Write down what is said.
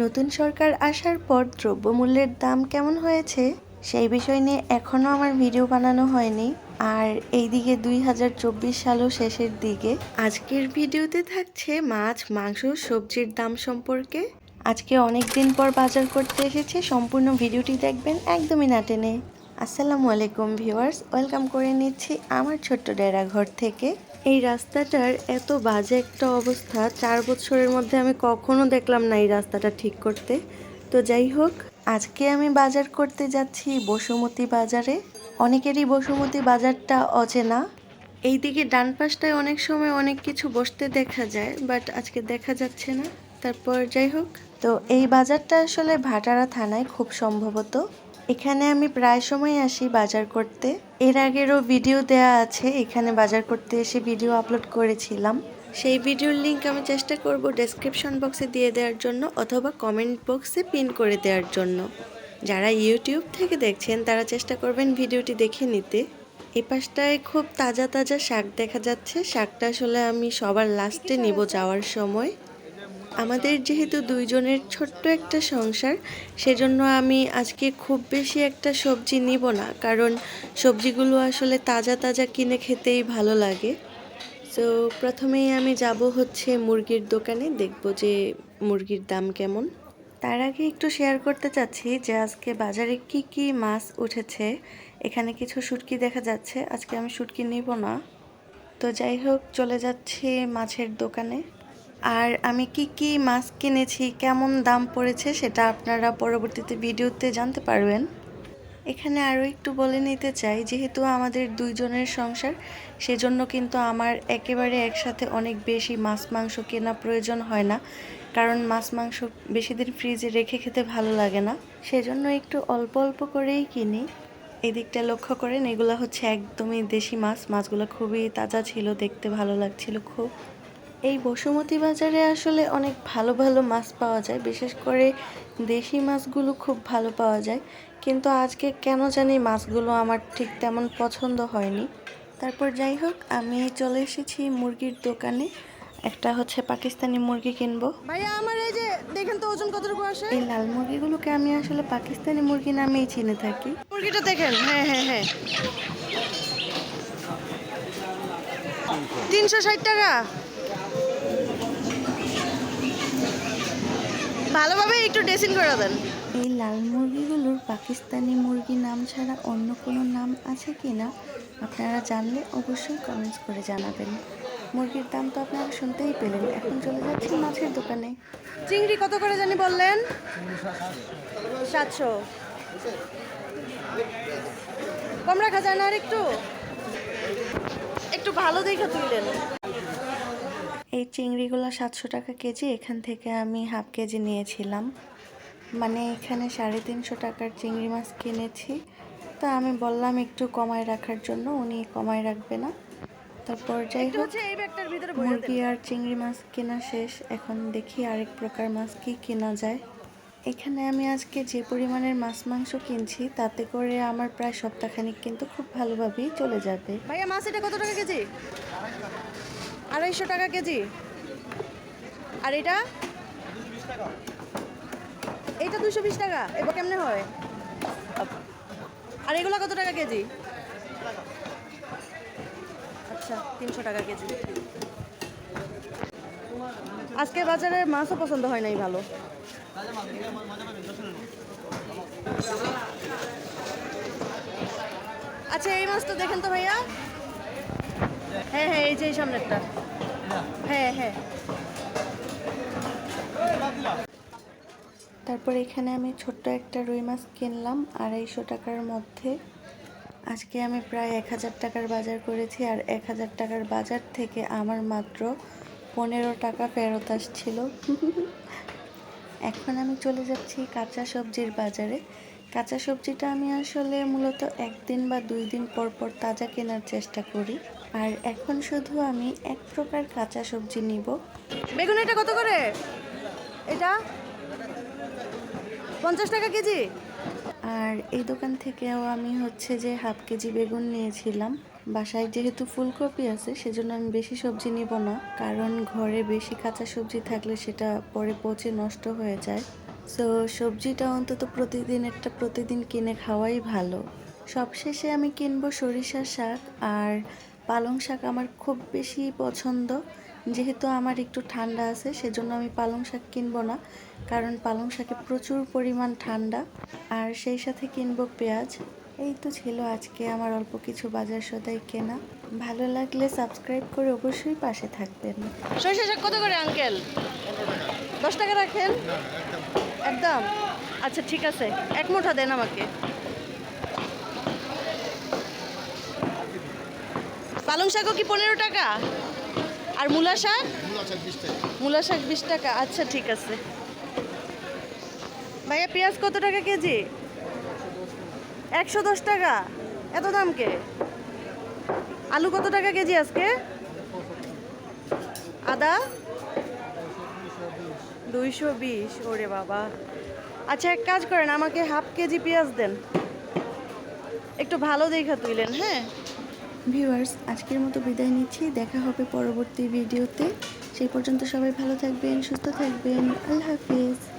নতুন সরকার আসার পর দ্রব্যমূল্যের দাম কেমন হয়েছে সেই বিষয় নিয়ে এখনও আমার ভিডিও বানানো হয়নি। আর এইদিকে দুই হাজার চব্বিশ সালও শেষের দিকে। আজকের ভিডিওতে থাকছে মাছ, মাংস, সবজির দাম সম্পর্কে। আজকে অনেক দিন পর বাজার করতে এসেছে, সম্পূর্ণ ভিডিওটি দেখবেন একদমই না টেনে। আসসালামু আলাইকুম ভিউয়ার্স, ওয়েলকাম করে নিচ্ছি আমার ছোট্ট ডেরা ঘর থেকে। এই রাস্তাটার এত বাজে একটা অবস্থা, চার বছরের মধ্যে আমি কখনো দেখলাম না এই রাস্তাটা ঠিক করতে। তো যাই হোক, আজকে আমি বাজার করতে যাচ্ছি বসুমতী বাজারে। অনেকেরই বসুমতী বাজারটা অচেনা। এইদিকে ডান পাশটায় অনেক সময় অনেক কিছু বসতে দেখা যায়, বাট আজকে দেখা যাচ্ছে না। তারপর যাই হোক, তো এই বাজারটা আসলে ভাটারা থানায় খুব সম্ভবত। এখানে আমি প্রায় সময় আসি বাজার করতে। এর আগেরও ভিডিও দেয়া আছে, এখানে বাজার করতে এসে ভিডিও আপলোড করেছিলাম। সেই ভিডিওর লিংক আমি চেষ্টা করব ডেসক্রিপশন বক্সে দিয়ে দেওয়ার জন্য অথবা কমেন্ট বক্সে পিন করে দেওয়ার জন্য। যারা ইউটিউব থেকে দেখছেন, তারা চেষ্টা করবেন ভিডিওটি দেখে নিতে। এই পাশটায় খুব তাজা তাজা শাক দেখা যাচ্ছে। শাকটা আসলে আমি সবার লাস্টে নিব যাওয়ার সময়। আমাদের যেহেতু দুইজনের ছোট্ট একটা সংসার, সেজন্য আমি আজকে খুব বেশি একটা সবজি নিব না, কারণ সবজিগুলো আসলে তাজা তাজা কিনে খেতেই ভালো লাগে। তো প্রথমেই আমি যাব হচ্ছে মুরগির দোকানে, দেখব যে মুরগির দাম কেমন। তার আগে একটু শেয়ার করতে চাচ্ছি যে আজকে বাজারে কি কি মাছ উঠেছে। এখানে কিছু শুটকি দেখা যাচ্ছে, আজকে আমি শুটকি নিব না। তো যাই হোক, চলে যাচ্ছি মাছের দোকানে। আর আমি কি কি মাছ কিনেছি, কেমন দাম পড়েছে সেটা আপনারা পরবর্তীতে ভিডিওতে জানতে পারবেন। এখানে আরও একটু বলে নিতে চাই, যেহেতু আমাদের দুইজনের সংসার, সেজন্য কিন্তু আমার একেবারে একসাথে অনেক বেশি মাছ মাংস কেনা প্রয়োজন হয় না। কারণ মাছ মাংস বেশি দিন ফ্রিজে রেখে খেতে ভালো লাগে না, সেজন্য একটু অল্প অল্প করেই কিনি। এদিকটা লক্ষ্য করেন, এগুলো হচ্ছে একদমই দেশি মাছ, মাছগুলো খুবই তাজা ছিল, দেখতে ভালো লাগছিল খুব। এই বসুমতী বাজারে আসলে অনেক ভালো ভালো মাছ পাওয়া যায়। বিশেষ করে দেশি মাছগুলো খুব ভালো পাওয়া যায়। কিন্তু আজকে কেন জানি মাছগুলো আমার ঠিক তেমন পছন্দ হয়নি। তারপর যাই হোক আমি চলে এসেছি মুরগির দোকানে। একটা হচ্ছে পাকিস্তানি মুরগি কিনবো। ভাইয়া আমার এই যে দেখেন তো ওজন কতটুকু আসে? এই লাল মুরগিগুলোকে আমি আসলে পাকিস্তানি মুরগি নামেই চিনে থাকি। মুরগিটা দেখেন হ্যাঁ হ্যাঁ হ্যাঁ। তিনশো ষাট টাকা। ভালোভাবে একটু ড্রেসিং করে দেন। এই লাল মুরগিগুলোর পাকিস্তানি মুরগি নাম ছাড়া অন্য কোনো নাম আছে কি না? আপনারা জানলে অবশ্যই কমেন্টস করে জানাবেন। মুরগির দাম তো আপনারা শুনতেই পেলেন। এখন চলে যাচ্ছি মাছের দোকানে। চিংড়ি কত করে জানি বললেন? সাতশো। কম রাখা যায় না আর একটু? একটু ভালো দেখে তুললেন। চিংড়িগুলো সাতশো টাকা কেজি এখান থেকে আমি হাফ কেজি নিয়েছিলাম। মানে এখানে সাড়ে তিনশো টাকার চিংড়ি মাছ কিনেছি। তা আমি বললাম একটু কমায় রাখার জন্য উনি কমায় রাখবে না। তারপর যাই হোক মুরগি আর চিংড়ি মাছ কেনা শেষ। এখন দেখি আরেক প্রকার মাছ কি কেনা যায়। এখানে আমি আজকে যে পরিমাণের মাছ মাংস কিনছি তাতে করে আমার প্রায় সপ্তাহখানিক কিন্তু খুব ভালোভাবেই চলে যাবে। ভাইয়া মাছ এটা কত টাকা কেজি? আড়াইশো টাকা কেজি। আর এটা? এইটা দুশো বিশ টাকা। এবার কেমনে হয়? আর এগুলো কত টাকা কেজি? আচ্ছা তিনশো টাকা কেজি। আজকে বাজারে মাছও পছন্দ হয় নাই ভালো। আচ্ছা এই মাছ তো দেখেন তো ভাইয়া। হ্যাঁ হ্যাঁ এই যে এই সামনেরটা। হ্যাঁ হ্যাঁ। তারপর এখানে আমি ছোট্ট একটা রুই মাছ কিনলাম আড়াইশো টাকার মধ্যে। আজকে আমি প্রায় এক হাজার টাকার বাজার করেছি আর এক হাজার টাকার বাজার থেকে আমার মাত্র পনেরো টাকা ফেরত আসছিল। এখন আমি চলে যাচ্ছি কাঁচা সবজির বাজারে। কাঁচা সবজিটা আমি আসলে মূলত একদিন বা দুই দিন পর পর তাজা কেনার চেষ্টা করি। আর এখন শুধু আমি এক প্রকার কাঁচা সবজি নিব। বেগুন এটা কত করে? এটা? পঞ্চাশ টাকা কেজি? আর এই দোকান থেকেও আমি হচ্ছে যে হাফ কেজি বেগুন নিয়েছিলাম। বাসায় যেহেতু ফুলকপি আছে সেজন্য আমি বেশি সবজি নিব না। কারণ ঘরে বেশি কাঁচা সবজি থাকলে সেটা পরে পচে নষ্ট হয়ে যায়। সো সবজিটা অন্তত প্রতিদিন একটা প্রতিদিন কিনে খাওয়াই ভালো। সবশেষে আমি কিনবো সরিষার শাক আর পালং শাক আমার খুব বেশি পছন্দ। যেহেতু আমার একটু ঠান্ডা আছে, সেজন্য আমি পালং শাক কিনবো না। কারণ পালং শাকে প্রচুর পরিমাণ ঠান্ডা। আর সেই সাথে কিনবো পেঁয়াজ। এই তো ছিল আজকে আমার অল্প কিছু বাজার সদাই কেনা। ভালো লাগলে সাবস্ক্রাইব করে অবশ্যই পাশে থাকবেন। সরিষা শাক কত করে আঙ্কেল? দশ টাকা রাখেন? একদম। আচ্ছা ঠিক আছে। এক মুঠা দেন আমাকে। পালং শাকও কি পনেরো টাকা? আর মূলা শাক? মূলা শাক বিশ টাকা। আচ্ছা ঠিক আছে। ভাইয়া পেঁয়াজ কত টাকা কেজি? একশো দশ টাকা। এত দাম কে? আলু কত টাকা কেজি আজকে? আদা? দুইশো বিশ ওরে বাবা। আচ্ছা এক কাজ করেন আমাকে হাফ কেজি পেঁয়াজ দেন। একটু ভালো দেখা তুইলেন হ্যাঁ? ভিউয়ার্স, আজকের মতো বিদায় নিচ্ছি। দেখা হবে পরবর্তী ভিডিওতে। সেই পর্যন্ত সবাই ভালো থাকবেন, সুস্থ থাকবেন। আল্লাহ হাফিজ।